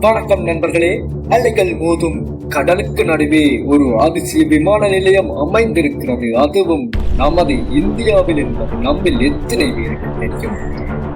வணக்கம் நண்பர்களே அலைகள் மோதும் கடலுக்கு நடுவே ஒரு அதிசய விமான நிலையம் அமைந்திருக்கிறது. அதுவும் நமது இந்தியாவில் என்பது நம்மில் எத்தனை பேருக்கு தெரியும்?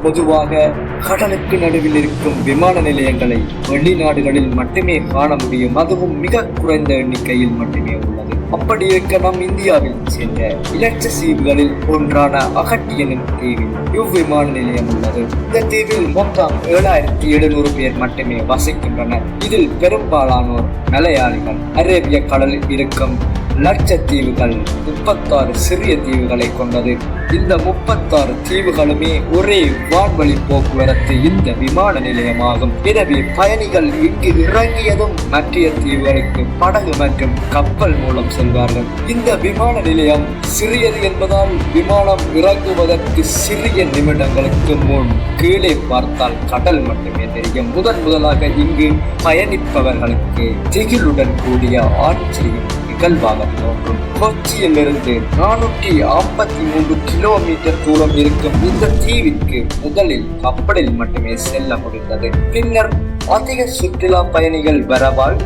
பொதுவாக கடலுக்கு நடுவில் இருக்கும் விமான நிலையங்களை வெளிநாடுகளில் மட்டுமே காண முடியும். அதுவும் மிக குறைந்த எண்ணிக்கையில் மட்டுமே உள்ளது. அப்படி இருக்க நம் இந்தியாவில் சென்ற இலட்சத்தீவுகளில் ஒன்றான அகட்டி எனும் தீவில் இவ்விமான நிலையம் உள்ளது. இந்த தீவில் மொத்தம் ஏழாயிரத்தி எழுநூறு பேர் மட்டுமே இருக்கின்றனர். இதில் பெரும்பாலானோர் மலையாளிகள் அரேபிய கடலில் இருக்கும் லட்சத்தீவுகள் முப்பத்தாறு சிறிய தீவுகளை கொண்டது. இந்த முப்பத்தாறு தீவுகளுமே ஒரே வான்வழி போக்குவரத்து இந்த விமான நிலையமாகும். எனவே பயணிகள் இங்கு இறங்கியதும் மற்ற தீவுகளுக்கு படகு மற்றும் கப்பல் மூலம் செல்வார்கள். இந்த விமான நிலையம் சிறியது என்பதால் விமானம் இறங்குவதற்கு சிறிய நிமிடங்களுக்கு முன் கீழே பார்த்தால் கடல் மட்டுமே. தெரியும். முதன் முதலாக இங்கு பயணிப்பவர்களுக்கு திகிலுடன் கூடிய ஆட்சியும் நிகழ்வாக தோன்றும். கொச்சியிலிருந்து நானூற்றி ஐம்பத்தி மூன்று கிலோமீட்டர் தூரம் இருக்கும் இந்த தீவிற்கு முதலில் கப்பலில் மட்டுமே செல்ல முடிந்தது. பின்னர் அதிக சுற்றுலா பயணிகள் வரவால்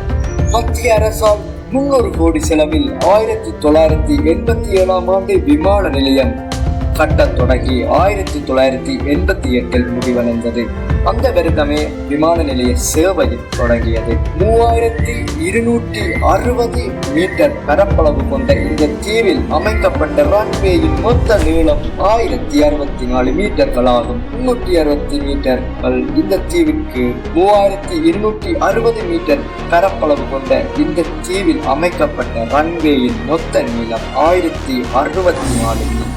மத்திய அரசால் முன்னூறு கோடி செலவில் ஆயிரத்தி தொள்ளாயிரத்தி எண்பத்தி ஏழாம் ஆண்டு விமான நிலையம் கட்டத் தொடங்கி ஆயிரத்தி தொள்ளாயிரத்தி எண்பத்தி எட்டில் முடிவடைந்தது. அந்த வருடமே விமான நிலைய சேவையில் தொடங்கியது. மூவாயிரத்தி இருநூற்றி அறுபது மீட்டர் பரப்பளவு கொண்ட இந்த தீவில் அமைக்கப்பட்ட ரன்வேயின் மொத்த நீளம் ஆயிரத்தி அறுபத்தி நாலு மீட்டர்கள் ஆகும் முன்னூற்றி அறுபத்தி மீட்டர்கள் இந்த தீவிற்கு மூவாயிரத்தி இருநூற்றி அறுபது மீட்டர் பரப்பளவு கொண்ட இந்த தீவில் அமைக்கப்பட்ட ரன்வேயின் மொத்த நீளம் ஆயிரத்தி அறுபத்தி நாலு மீட்டர்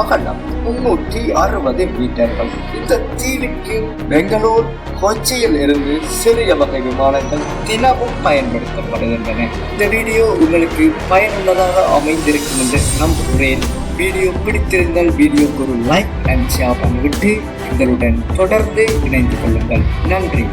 அகலம் முன்னூற்றி அறுபது மீட்டர்கள். இந்த தீவிற்கு பெங்களூர் கொச்சியில் இருந்து சிறிய வகை விமானங்கள் தினமும் பயன்படுத்தப்படுகின்றன. இந்த வீடியோ உங்களுக்கு பயனுள்ளதாக அமைந்திருக்கும் என்று நம்புகிறேன். வீடியோ பிடித்திருந்தால் வீடியோக்கு ஒரு லைக் அண்ட் ஷேர் பண்ணிவிட்டு எங்களுடன் தொடர்ந்து இணைந்து கொள்ளுங்கள். நன்றி.